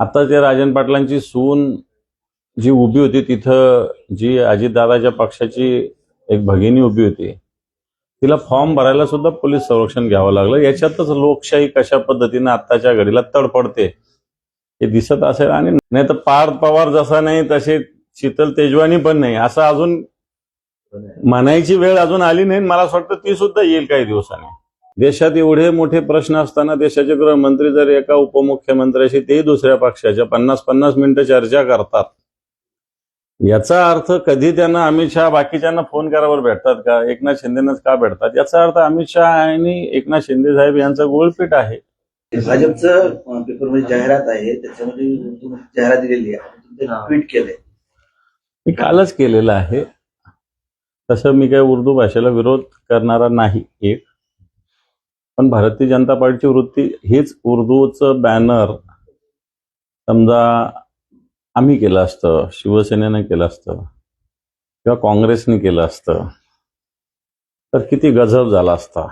आता ते राजन पाटलांची सून जी उभी होती तिथं जी अजितदादाच्या पक्षाची एक भगिनी उभी होती तिला फॉर्म भरायला सुद्धा पोलीस संरक्षण घ्यावं लागलं. याच्यातच लोकशाही कशा पद्धतीने आत्ताच्या घडीला तडपडते हे दिसत असेल. आणि नाही तर पार्थ पवार जसा नाही तसे शीतल तेजवानी पण नाही. असं अजून म्हणायची वेळ अजून आली नाही. मला असं वाटतं ती सुद्धा येईल काही दिवसांनी. देशात एवढे मोठे प्रश्न असताना देशाचे गृहमंत्री जर एका उपमुख्यमंत्र्याशी तेही दुसऱ्या पक्षाच्या पन्नास पन्नास मिनिटं चर्चा करतात याचा अर्थ कधी त्यांना अमित शहा बाकीच्यांना फोन करावर भेटतात का? एकनाथ शिंदेनंच का भेटतात? याचा अर्थ अमित शहा आणि एकनाथ शिंदे साहेब यांचं गोळपीठ आहे. भाजपचं पेपरमध्ये जाहिरात आहे त्याच्यामध्ये जाहिरात दिलेली आहे. हा. ट्विट केलंय. मी कालच केलेलं आहे. तसं मी काही उर्दू भाषेला विरोध करणारा नाही एक. पण भारतीय जनता पार्टीची वृत्ती हेच उर्दूचं बॅनर समजा आम्ही केलं असतं शिवसेनेनं केलं असतं किंवा काँग्रेसने केलं असतं तर किती गजब झाला असता.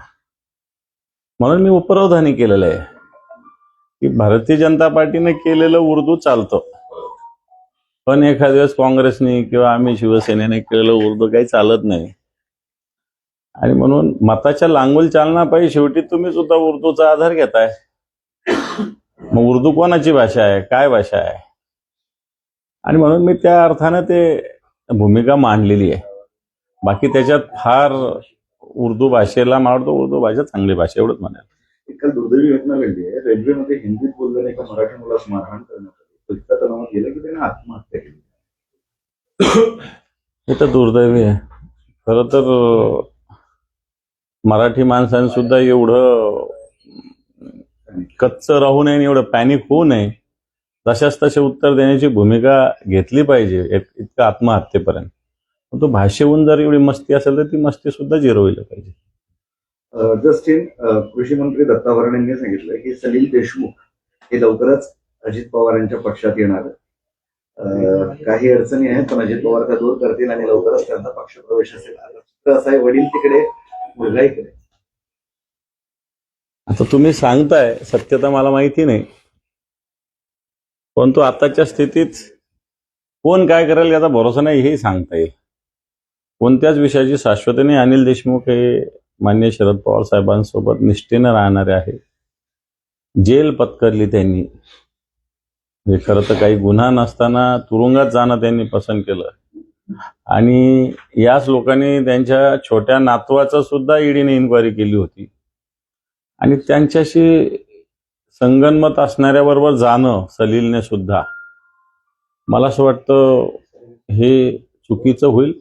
म्हणून मी उपरावधानी केलेलं आहे की भारतीय जनता पार्टीने केलेलं उर्दू चालतं. पण एखाद्या वेळेस काँग्रेसने किंवा आम्ही शिवसेनेने केलेलं उर्दू काही चालत नाही. आणि म्हणून मताच्या लांगुल चालना पाहिजे शेवटी तुम्ही सुद्धा उर्दूचा आधार घेताय. मग उर्दू कोणाची भाषा आहे? काय भाषा आहे? आणि म्हणून मी त्या अर्थानं ते भूमिका मांडलेली आहे. बाकी त्याच्यात फार उर्दू भाषेला मला वाटतं उर्दू भाषा चांगली भाषा एवढंच म्हणाल काल दुर्दैवी घटना घडली आहे. रेल्वेमध्ये हिंदीत बोलताना एका मराठी मुलास मारहाण करण्यात आली. तणावात गेला की त्याने आत्महत्या केली. हे तर दुर्दैवी आहे. खरं तर मराठी माणसाने सुद्धा एवढं कच्च राहू नये आणि एवढं पॅनिक होऊ नये तशाच तसे उत्तर देण्याची भूमिका घेतली पाहिजे इतकं आत्महत्येपर्यंत. पण तो भाषेहून जर एवढी मस्ती असेल तर ती मस्ती सुद्धा जिरवली पाहिजे जस्टिन कृषी मंत्री दत्ता यांनी सांगितलं की सलील देशमुख हे लवकरच अजित पवार यांच्या पक्षात येणार काही अडचणी आहेत पण अजित पवार त्या दूर करतील आणि लवकरच त्यांचा पक्ष प्रवेश असेल. असं आहे वडील तिकडे मुलगा करायची आता तुम्ही सांगताय सत्यता मला माहिती नाही. परंतु आताच्या स्थितीत कोण काय करेल याचा भरोसा नाही हेही सांगता येईल. कोणत्याच विषयाची शाश्वती अनिल देशमुख हे मान्य शरद पवार साहेबांसोबत निष्ठेनं राहणारे आहे जेल पत्करली त्यांनी. म्हणजे खरं तर काही गुन्हा नसताना तुरुंगात जाणं त्यांनी पसंत केलं. आणि याच लोकांनी त्यांच्या छोट्या नातवाचा सुद्धा ईडीने इन्क्वायरी केली होती. आणि त्यांच्याशी संगनमत असणाऱ्याबरोबर जाणं सलीलने सुद्धा मला असं वाटतं हे चुकीचं होईल.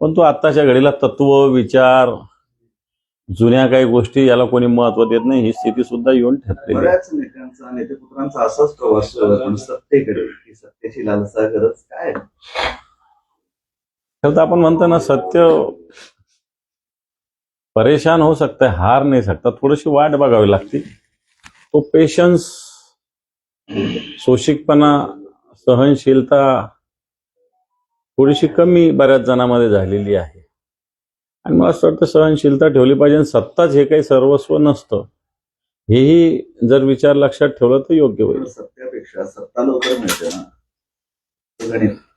पण तो आत्ताच्या घडीला तत्व विचार जुन्या काही गोष्टी याला कोणी महत्त्व देत नाही ही स्थिती सुद्धा येऊन ठरते बऱ्याच नेत्यांचा नेतेपुत्रांचा असाच प्रवास सत्तेकडे सत्तेची लालसा गरज काय तर आपण म्हणतो ना सत्य परेशान हो सकता है हार नाही सकता थोडीशी वाट बघावी लागते. तो पेशन्स सोशिकपणा सहनशीलता थोडीशी कमी बऱ्याच जणांमध्ये झालेली आहे. आणि मला असं वाटतं सहनशीलता ठेवली पाहिजे आणि सत्ताच हे काही सर्वस्व नसतं. हेही जर विचार लक्षात ठेवलं तर योग्य होईल. सत्यापेक्षा सत्ता लवकर मिळते ना.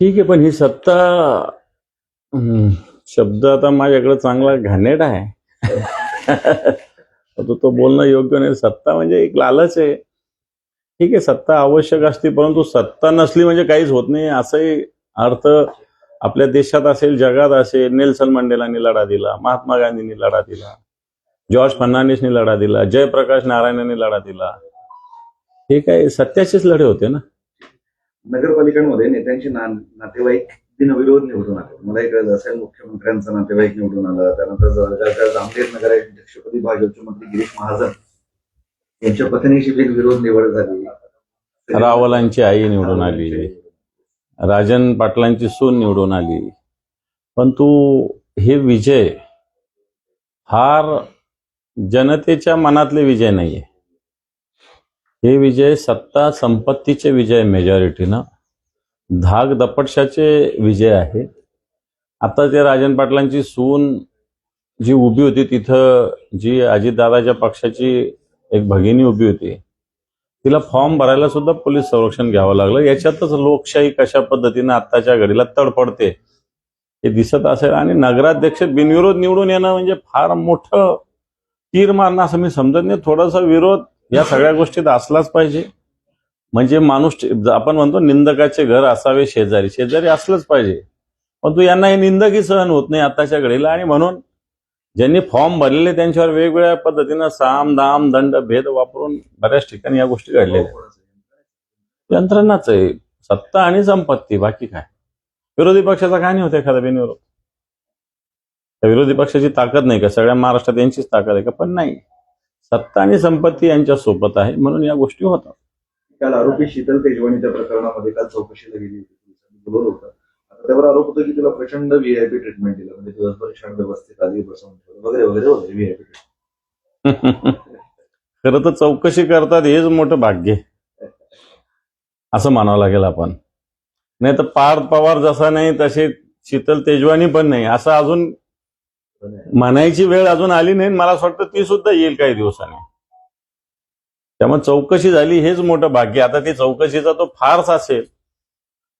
ठीक आहे पण ही सत्ता शब्द आता माझ्याकडे चांगला घाणेट आहे. तो तो बोलणं योग्य नाही. सत्ता म्हणजे एक लालच आहे. ठीक आहे सत्ता आवश्यक असते परंतु सत्ता नसली म्हणजे काहीच होत नाही. असंही अर्थ आपल्या देशात असेल जगात असेल नेल्सन मंडेलांनी लढा दिला महात्मा गांधींनी लढा दिला जॉर्ज फर्नांडिसनी लढा दिला जयप्रकाश नारायणांनी लढा दिला. हे काय सत्याचेच लढे होते ना? नगरपालिकांमध्ये नेत्यांचे ना नातेवाईक बिनविरोध निवडून आले. मला एक असेल मुख्यमंत्र्यांचा नातेवाईक निवडून आलं. त्यानंतर जळगावच्या जामनेर नगराध्यक्षपदी भाजपचे मंत्री गिरीश महाजन यांच्या पत्नीची बिनविरोध निवड झाली. रावलांची आई निवडून आली. राजन पाटलांची सून निवडून आली. परंतु हे विजय फार जनतेच्या मनातले विजय नाहीये. हे विजय सत्ता संपत्तीचे विजय मेजॉरिटीनं धाक दपटशाचे विजय आहे. आता ते राजन पाटलांची सून जी उभी होती तिथं जी अजितदादाच्या पक्षाची एक भगिनी उभी होती तिला फॉर्म भरायला सुद्धा पोलीस संरक्षण घ्यावं लागलं. याच्यातच लोकशाही कशा पद्धतीनं आत्ताच्या घडीला तडपडते हे दिसत असेल. आणि नगराध्यक्ष बिनविरोध निवडून येणं म्हणजे फार मोठं तीर मारणं असं मी समजत नाही. थोडासा विरोध या सगळ्या गोष्टीत असलाच पाहिजे. म्हणजे माणूस आपण म्हणतो निंदकाचे घर असावे शेजारी. शेजारी असलंच पाहिजे. परंतु यांना हे निंदकही सहन होत नाही आताच्या घडीला. आणि म्हणून ज्यांनी फॉर्म भरलेले त्यांच्यावर वेगवेगळ्या पद्धतीनं साम दाम दंड भेद वापरून बऱ्याच ठिकाणी या गोष्टी घडलेल्या आहेत. यंत्रणाच आहे. सत्ता आणि संपत्ती. बाकी काय? विरोधी पक्षाचा काय नाही होत एखादा बिनविरोध? त्या विरोधी पक्षाची ताकद नाही का? सगळ्या महाराष्ट्रात यांचीच ताकद आहे का? पण नाही. सत्ता आणि संपत्ती यांच्या सोबत आहे म्हणून या गोष्टी होतात. काल आरोपी शीतल तेजवानीच्या प्रकरणामध्ये काल चौकशीला गेली होती. होतं. आता त्यावर आरोप होतो की तिला प्रचंड व्हीआयपी ट्रीटमेंट दिलं. म्हणजे दिवसभर छान व्यवस्थित आधी बसवून वगैरे वगैरे वगैरे व्हीआयपी खरं तर चौकशी करतात हेच मोठं भाग्य. असं म्हणावं लागेल आपण. नाही तर पार्थ पवार जसा नाही तसे शीतल तेजवानी पण नाही. असं अजून म्हणायची वेळ अजून आली नाही मला असं वाटतं ती सुद्धा येईल काही दिवसांनी. त्यामुळे चौकशी झाली हेच मोठं भाग्य. आता ती चौकशीचा तो फारच असेल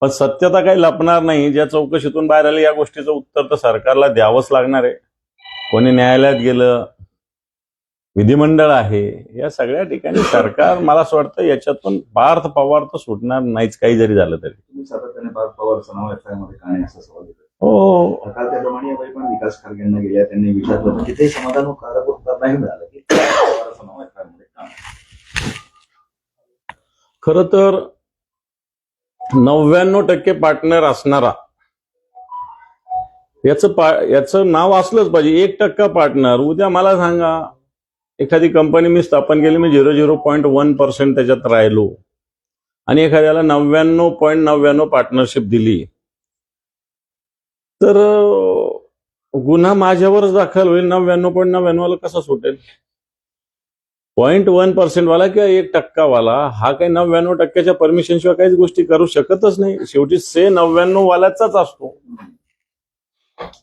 पण सत्यता काही लपणार नाही. ज्या चौकशीतून बाहेर आली या गोष्टीचं उत्तर तर सरकारला द्यावंच लागणार आहे. कोणी न्यायालयात गेलं विधिमंडळ आहे या सगळ्या ठिकाणी सरकार मला असं वाटतं याच्यातून पार्थ पवार तर सुटणार नाहीच काही जरी झालं तरी. तुम्ही सातत्याने पार्थ पवारचं नाव एफ आयमध्ये सवाल हो. त्याप्रमाणे पण विकास खारगेंना गेल्या त्यांनी विचारलं समाधानकारक उत्तर नाही मिळालं की? खर तर नव्याण्णव टक्के पार्टनर असणारा याचं पा याचं नाव असलंच पाहिजे. एक टक्का पार्टनर उद्या मला सांगा एखादी कंपनी मी स्थापन केली मी zero zero point one percent त्याच्यात राहिलो आणि एखाद्याला नव्याण्णव पॉईंट नव्याण्णव पार्टनरशिप दिली. तर गुन्हा माझ्यावरच दाखल होईल. नव्याण्णव पॉईंट नव्याण्णवला कसा सुटेल? पॉईंट वन पर्सेंट वाला किंवा एक टक्का वाला हा काही नव्याण्णव टक्क्याच्या परमिशन शिवाय काहीच गोष्टी करू शकतच नाही. शेवटी से नव्याण्णव वाल्याचाच असतो.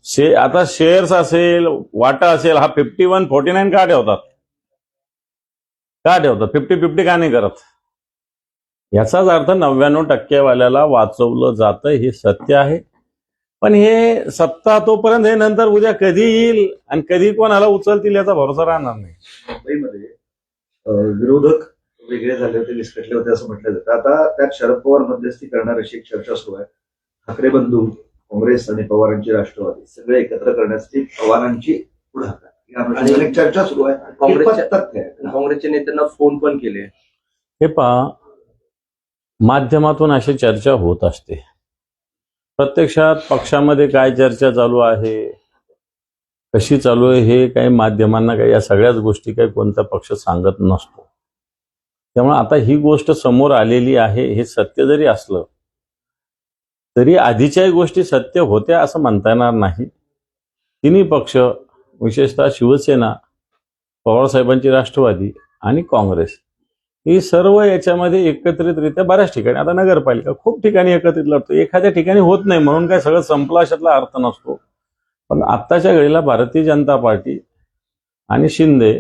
शे आता शेअर्स असेल वाटा असेल हा फिफ्टी वन फोर्टी नाईन का ठेवतात? का ठेवतात? फिफ्टी फिफ्टी का नाही करत? याचाच अर्थ नव्याण्णव टक्केवाल्याला वाचवलं जातं हे सत्य आहे. पण हे सत्ता तोपर्यंत हे नंतर उद्या कधी येईल आणि कधी कोणाला उचलतील याचा भरोसा राहणार नाही. मुंबईमध्ये विरोधक वेगळे झाले होते विस्कटले होते असं म्हटलं जातं. आता त्यात शरद पवार मध्यस्थी करणार अशी एक चर्चा सुरू आहे. ठाकरे बंधू काँग्रेस आणि पवारांची राष्ट्रवादी सगळे एकत्र करण्यासाठी पवारांची पुढाकार. चर्चा सुरू आहे. हे काँग्रेसच्या नेत्यांना फोन पण केले. हे पहा माध्यमातून अशी चर्चा होत असते. प्रत्यक्षात पक्षामध्ये काय चर्चा चालू आहे? कशी चालू आहे हे काही माध्यमांना काही या सगळ्याच गोष्टी काही कोणता पक्ष सांगत नसतो. त्यामुळे आता ही गोष्ट समोर आलेली आहे हे सत्य जरी असलं तरी आधीच्याही गोष्टी सत्य होत्या असं म्हणता येणार नाही. तिन्ही पक्ष विशेषतः शिवसेना पवारसाहेबांची राष्ट्रवादी आणि काँग्रेस ही सर्व याच्यामध्ये एकत्रितरित्या बऱ्याच ठिकाणी आता नगरपालिका खूप ठिकाणी एकत्रित लढतो. एखाद्या ठिकाणी होत नाही म्हणून काय सगळं संपलं अशातला अर्थ नसतो. पण आत्ताच्या घडीला भारतीय जनता पार्टी आणि शिंदे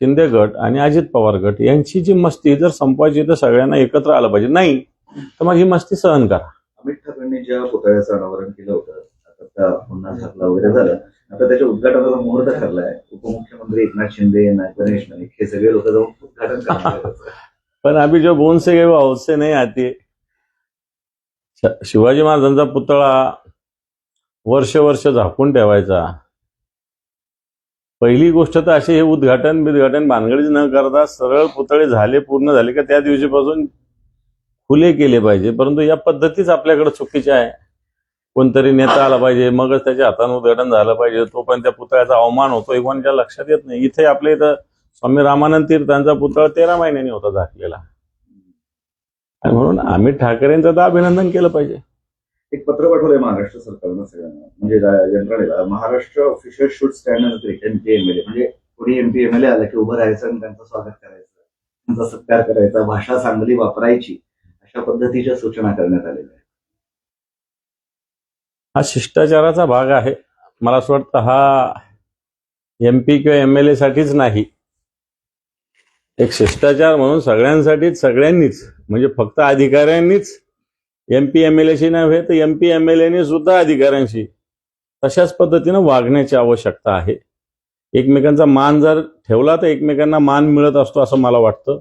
शिंदे गट आणि अजित पवार गट यांची जी मस्ती जर संपवायची तर सगळ्यांना एकत्र आलं पाहिजे. नाही तर मग ही मस्ती सहन करा. अमित ठाकरेंनी ज्या पुतळ्याचं अनावरण केलं होतं आता पुन्हा झालं. आता त्याच्या उद्घाटनाचा मुहूर्त ठरलाय. उपमुख्यमंत्री एकनाथ शिंदे ना गणेश नाईक हे सगळे लोक जाऊन उद्घाटन करणार पण अभी जो बोन से गए वो हौद से नहीं आती शिवाजी महाराजांचा पुतळा वर्ष वर्ष झाकून ठेवायचा. पहिली गोष्ट तर अशी हे उद्घाटन बिद्घाटन भानगडीच न करता सरळ पुतळे झाले पूर्ण झाले का त्या दिवशीपासून खुले केले पाहिजे. परंतु या पद्धतीच आपल्याकडे चुकीच्या आहे. कोणतरी नेता आला पाहिजे मगच त्याच्या हातानं उद्घाटन झालं पाहिजे तो पण त्या पुतळ्याचा अवमान होतो हे कोणाच्या लक्षात येत नाही. इथे आपल्या इथं स्वामी रामानंद तीर्थांचा पुतळा तेरा महिन्यांनी होता झाकलेला. आणि म्हणून अमित ठाकरेंचं तर अभिनंदन केलं पाहिजे. एक पत्र पाठवलंय महाराष्ट्र सरकारनं सगळ्यांना म्हणजे यंत्रणेला. Maharashtra official shoot stand MP MLA म्हणजे कोणी एमपी एमएलए आलं की उभं राहायचं आणि त्यांचं स्वागत करायचं त्यांचा सत्कार करायचा भाषा चांगली वापरायची अशा पद्धतीच्या सूचना करण्यात आलेल्या आहेत. हा शिष्टाचाराचा भाग आहे. मला असं वाटतं हा एम पी किंवा एम एल एसाठीच साठीच नाही. एक शिष्टाचार म्हणून सगळ्यांसाठीच सगळ्यांनीच म्हणजे फक्त अधिकाऱ्यांनीच एम पी एम एल एशी नव्हे तर एम पी एम एल एने सुद्धा अधिकाऱ्यांशी तशाच पद्धतीनं वागण्याची आवश्यकता आहे. एकमेकांचा मान जर ठेवला तर एकमेकांना मान मिळत असतो असं मला वाटतं.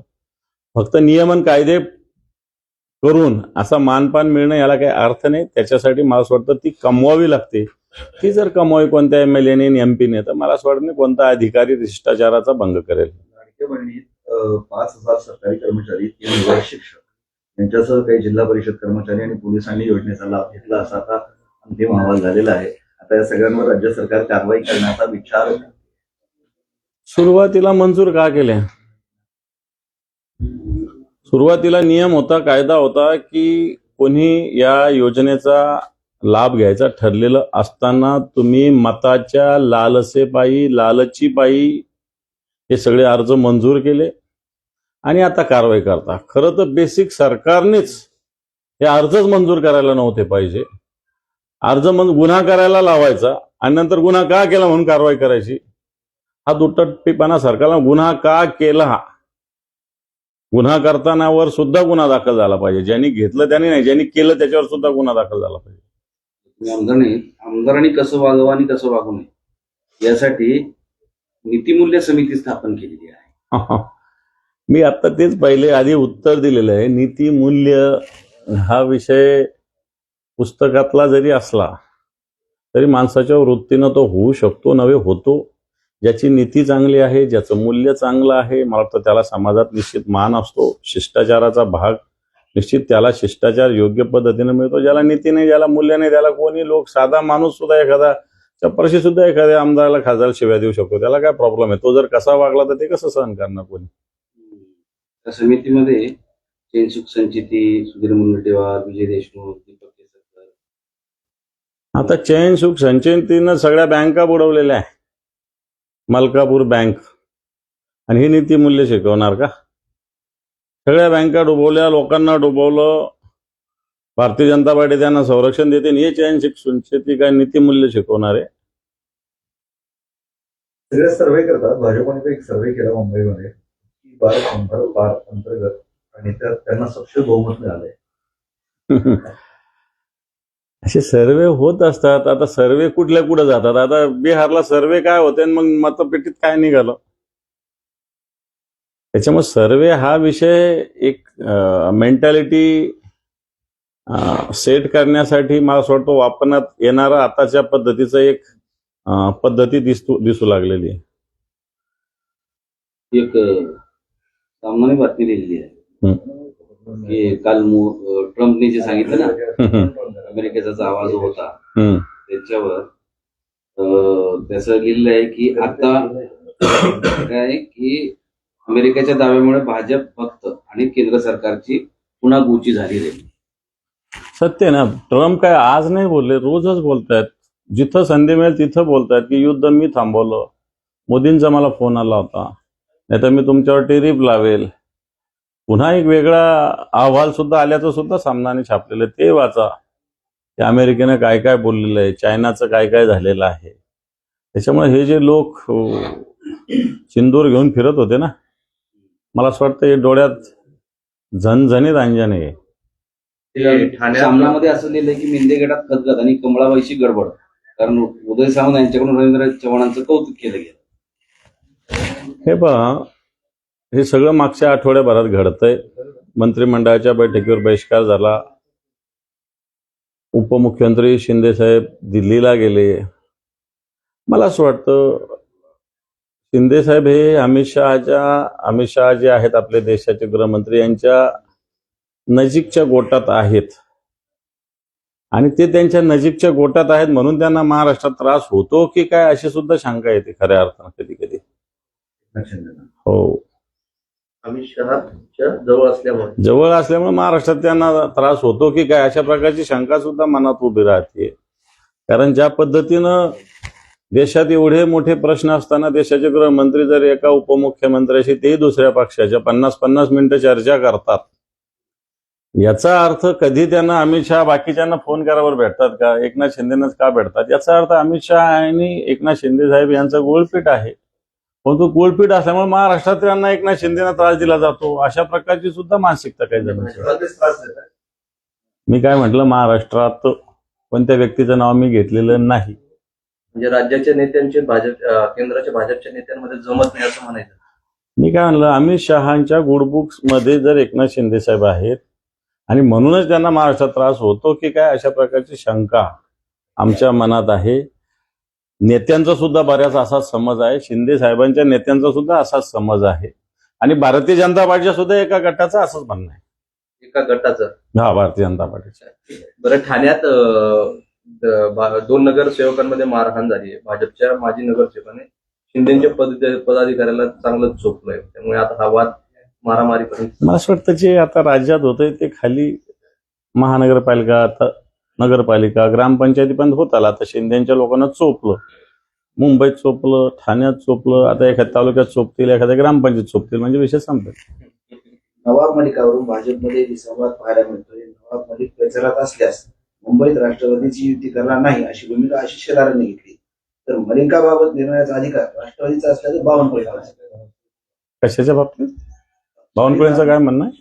फक्त नियमन कायदे करून असा मानपान मिळणं याला काही अर्थ नाही. त्याच्यासाठी मला असं वाटतं ती कमवावी लागते. ती जर कमवावी कोणत्या एम एल एने एम पीने तर मला असं वाटत नाही कोणता अधिकारी शिष्टाचाराचा भंग करेल. पाच हजार सरकारी कर्मचारी शिक्षक. यांच्यासह काही जिल्हा परिषद कर्मचारी आणि पोलिसांनी योजनेचा लाभ घेतला असा आता अंतिम अहवाल झालेला आहे. आता या सगळ्यांवर राज्य सरकार कारवाई करण्याचा विचार सुरुवातीला मंजूर का केल्या? सुरुवातीला नियम होता कायदा होता की कोणी या योजनेचा लाभ घ्यायचा ठरलेलं असताना तुम्ही मताच्या लालसेपायी लालचीपायी हे सगळे अर्ज मंजूर केले आणि आता कारवाई करता. खरं तर बेसिक सरकारनेच हे अर्जच मंजूर करायला नव्हते पाहिजे. अर्ज मग गुन्हा करायला लावायचा आणि नंतर गुन्हा का केला म्हणून कारवाई करायची? हा दुटप्पीपणा सरकारला गुन्हा का केला? गुन्हा करतानावर सुद्धा गुन्हा दाखल झाला पाहिजे. ज्यांनी घेतलं त्यांनी नाही ज्यांनी केलं त्याच्यावर सुद्धा गुन्हा दाखल झाला पाहिजे. आमदारांनी आमदारांनी कसं वागावं आणि कसं वागू नये यासाठी नीतिमूल्य समिती स्थापन केलेली आहे. मी आता तेच पहिले आधी उत्तर दिलेलं आहे. नीती मूल्य हा विषय पुस्तकातला जरी असला तरी माणसाच्या वृत्तीनं तो होऊ शकतो नव्हे होतो. ज्याची नीती चांगली आहे ज्याचं मूल्य चांगलं आहे मला वाटतं त्याला समाजात निश्चित मान असतो शिष्टाचाराचा भाग निश्चित त्याला शिष्टाचार योग्य पद्धतीने मिळतो ज्याला नीती नाही ज्याला मूल्य नाही त्याला कोणी लोक साधा माणूस सुद्धा एखादा चपरशी सुद्धा एखाद्या आमदाराला खासदार शिव्या देऊ शकतो त्याला काय प्रॉब्लेम आहे? तो जर कसा वागला तर ते कसं सहन करणार कोणी? त्या समितीमध्ये चेनसुख संचिती सुधीर मुनगंटीवार विजय देशमुख दीपक केसरकर. आता चैन सुख संचयतीनं सगळ्या बँका बुडवलेल्या आहे मलकापूर बँक. आणि ही नीती मूल्य शिकवणार का? सगळ्या बँका डुबवल्या लोकांना डुबवलं. भारतीय जनता पार्टी त्यांना संरक्षण देते आणि हे चैन सुख संचेती काय नीती मूल्य शिकवणार आहे. सगळे सर्वे करतात. भाजपने एक सर्वे केला मुंबईमध्ये की भारत अंतर्गत आणि त्यात त्यांना सक्षम बहुमत मिळालंय. असे सर्वे होत असतात. आता सर्वे कुठल्या कुठं जातात? आता बिहारला सर्वे काय होते मग मतपेटीत काय निघालं? त्याच्यामुळे सर्वे हा विषय एक मेंटॅलिटी सेट करण्यासाठी मला असं वाटतं वापरण्यात येणारा आताच्या पद्धतीचं एक पद्धती दिसतो दिसू लागलेली आहे. एक सामान्य बातमी दिलेली आहे. की काल ट्रम्पने जे सांगितलं ना अमेरिकेचा जो आवाज होता हम्म. त्याच्यावर त्याचं लिहिलेलं आहे की आता काय की अमेरिकेच्या दाव्यामुळे भाजप फक्त आणि केंद्र सरकारची पुन्हा गुची झालेली आहे सत्य ना. ट्रम्प काय आज नाही बोलले रोजच बोलतायत. जिथं संधी मिळेल तिथं बोलतायत की युद्ध मी थांबवलं. मोदींचा मला फोन आला होता. नाही तर मी तुमच्यावर टेरिफ लावेल. पुन्हा एक वेगळा अहवाल सुद्धा आल्याचं सुद्धा सामनाने छापलेलं ते वाचा. की अमेरिकेनं काय काय बोललेलं आहे चायनाचं काय काय झालेलं आहे. त्याच्यामुळे हे जे लोक चिंदूर घेऊन फिरत होते ना मला असं वाटतं हे डोळ्यात झणझणीत अंजन आहे. सामनामध्ये असं लिहिलंय की मेंदे गटात आणि कमळाबाईची गडबड. कारण उदय सामंत यांच्याकडून रवींद्र चव्हाणांचं कौतुक केलं गेलं. हे पहा हे सगळं मागच्या आठवड्याभरात घडतंय. मंत्रिमंडळाच्या बैठकीवर बहिष्कार झाला. उपमुख्यमंत्री शिंदे साहेब दिल्लीला गेले. मला असं वाटतं शिंदे साहेब हे अमित शहाच्या अमित शहा जे आहेत आपले देशाचे गृहमंत्री यांच्या नजीकच्या गोटात आहेत. आणि ते त्यांच्या नजीकच्या गोटात आहेत म्हणून त्यांना महाराष्ट्रात त्रास होतो की काय अशी सुद्धा शंका येते खऱ्या अर्थानं कधी कधी हो. अमित शहाच्या जवळ असल्यामुळे. जवळ असल्यामुळे महाराष्ट्रात त्यांना त्रास होतो की काय? अशा प्रकारची शंका सुद्धा मनात उभी राहते. कारण ज्या पद्धतीनं देशात एवढे मोठे प्रश्न असताना देशाचे गृहमंत्री जर एका उपमुख्यमंत्र्याशी तेही दुसऱ्या पक्षाच्या पन्नास पन्नास मिनिटं चर्चा करतात याचा अर्थ कधी त्यांना अमित शहा बाकीच्यांना फोन करावर भेटतात का? एकनाथ शिंदेनंच का भेटतात? याचा अर्थ अमित शहा आणि एकनाथ शिंदे साहेब यांचं गोळपीठ आहे. परंतु कोलपीट असल्यामुळे महाराष्ट्रातल्यांना एकनाथ शिंदेना त्रास दिला जातो. अशा प्रकारची सुद्धा मानसिकता काही जणांची देतात मी काय म्हटलं महाराष्ट्रात कोणत्या व्यक्तीचं नाव मी घेतलेलं नाही. म्हणजे राज्याच्या नेत्यांचे भाजप केंद्राच्या भाजपच्या नेत्यांमध्ये जमत नाही असं म्हणायचं. मी काय म्हणलं अमित शहाच्या गुडबुक्समध्ये जर एकनाथ शिंदे साहेब आहेत आणि म्हणूनच त्यांना महाराष्ट्रात त्रास होतो की काय अशा प्रकारची शंका आमच्या मनात आहे. नेत्यांचा सुद्धा बऱ्याच असाच समज आहे. शिंदे साहेबांच्या नेत्यांचा सुद्धा असाच समज आहे. आणि भारतीय जनता पार्टीच्या सुद्धा एका गटाचं असंच म्हणणं आहे. एका गटाचं? हा भारतीय जनता पार्टीच्या बरं ठाण्यात अं, द- बा- दोन नगरसेवकांमध्ये मारहाण झाली आहे. भाजपच्या माजी नगरसेवकाने शिंदेच्या पद पदाधिकाऱ्याला चांगलंच चोपलंय त्यामुळे आता हा वाद मारामारी मला असं वाटतं जे आता राज्यात होतंय ते खाली महानगरपालिका आता नगरपालिका ग्रामपंचायतीपर्यंत होत आला आता शिंदेच्या लोकांना चोपलं. मुंबईत चोपलं ठाण्यात चोपलं आता एखाद्या तालुक्यात चोपतील एखाद्या ग्रामपंचायत चोपतील म्हणजे विषय संपला. नवाब मलिकावरून भाजपमध्ये विसंवाद पाहायला मिळतोय. नवाब मलिक प्रचारात असल्यास मुंबईत राष्ट्रवादीची युती करणार नाही अशी भूमिका आशिष शेलारांनी घेतली. तर मलिकाबाबत निर्णयाचा अधिकार राष्ट्रवादीचा असल्याचं बावनकुळे. कशाच्या बाबतीत? बावनकुळेंचं काय म्हणणं आहे?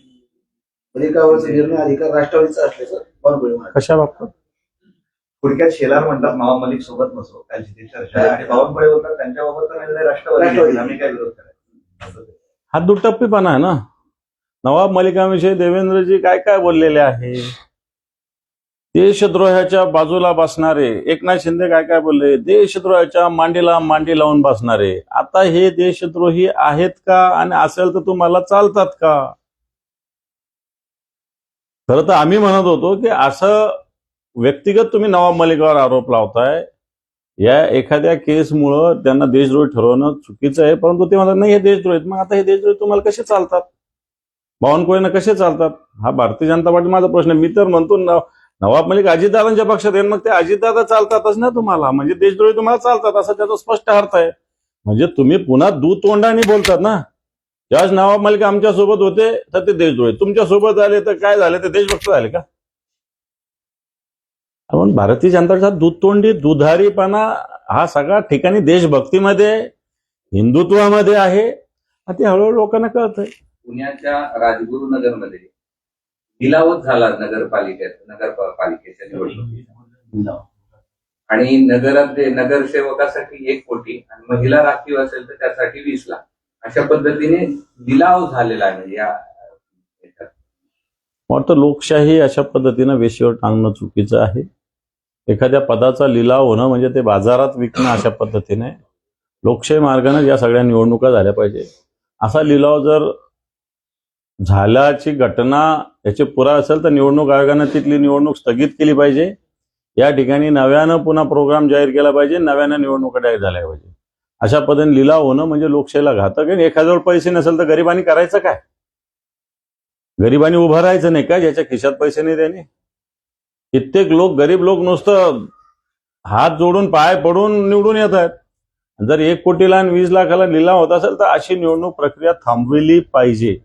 मलिकावरचा निर्णय अधिकार राष्ट्रवादीचा असल्याचं कशा बाबतीत? थोडक्यात शेलार म्हणतात नवाब मलिक सोबत नसो कालची ती चर्चा आहे. आणि बावनकुळे बोलतात त्यांच्याबाबत तर निर्णय राष्ट्रवादी राष्ट्रवादी. घेईल. आम्ही काय विरोध करायचा? असं ते. हा दुटप्पीपणा आहे ना? नवाब मलिकाविषयी देवेंद्रजी काय काय बोललेले आहे? देशद्रोहाच्या बाजूला बसणारे एकनाथ शिंदे काय काय बोलले? देशद्रोहाच्या मांडीला मांडी लावून बसणारे. आता हे देशद्रोही आहेत का? आणि असेल तर तुम्हाला चालतात का? खरं तर आम्ही म्हणत होतो की असं व्यक्तिगत तुम्ही नवाब मलिकावर आरोप लावताय या एखाद्या केसमुळं त्यांना देशद्रोही ठरवणं चुकीचं आहे परंतु ते म्हणतात नाही हे देशद्रोही मग आता हे देशद्रोही तुम्हाला कसे चालतात? बावनकुळेनं कसे चालतात? हा भारतीय जनता पार्टी माझा प्रश्न मी तर म्हणतो नवाब मलिक अजितदादांच्या पक्षात येईल मग ते अजितदादा चालतातच ना तुम्हाला. म्हणजे देशद्रोही तुम्हाला चालतात असा त्याचा स्पष्ट अर्थ आहे. म्हणजे तुम्ही पुन्हा दुतोंडाने बोलतात ना. ज्यावेळेस नवाब मलिक आमच्यासोबत होते तर ते देशद्रोही. तुमच्यासोबत आले तर काय झाले? ते देशभक्त झाले का? म्हणून भारतीय जनता दूध दूधतोंडी दुधारीपणा हा सगळा ठिकाणी देशभक्तीमध्ये हिंदुत्वामध्ये आहे. ते हळूहळू लोकांना कळतंय. पुण्याच्या राजगुरुनगरमध्ये लिलावत झाला नगरपालिकेत नगरपालिकेच्या निवडणुकीत आणि नगरात नगरसेवकासाठी एक कोटी आणि महिला राखीव असेल तर त्यासाठी वीस लाख. अशा पद्धतीने लिलाव झालेला आहे या वाटतं लोकशाही अशा पद्धतीनं वेशीवर टांगणं चुकीचं आहे. एखाद्या पदाचा लिलाव होणं म्हणजे ते बाजारात विकणं अशा पद्धतीने लोकशाही मार्गाने या सगळ्या निवडणुका झाल्या पाहिजे. असा लिलाव जर झाल्याची घटना याचे पुरा असेल तर निवडणूक आयोगानं तिथली निवडणूक स्थगित केली पाहिजे. या ठिकाणी नव्यानं पुन्हा प्रोग्राम जाहीर केला पाहिजे. नव्यानं निवडणुका जाहीर झाल्या पाहिजे. अशा पद्धतीने लिलाव होणं म्हणजे लोकशाहीला घातक आहे. एखाद्यावर पैसे नसेल तर गरिबांनी करायचं काय? गरिबांनी उभं राहायचं नाही का? ज्याच्या खिशात पैसे नाही त्याने. कित्येक लोक गरीब लोक नुसतं हात जोडून पाय पडून निवडून येत आहेत जर एक कोटीला आणि वीस लाखाला लिलाव होत असेल तर अशी निवडणूक प्रक्रिया थांबविली पाहिजे.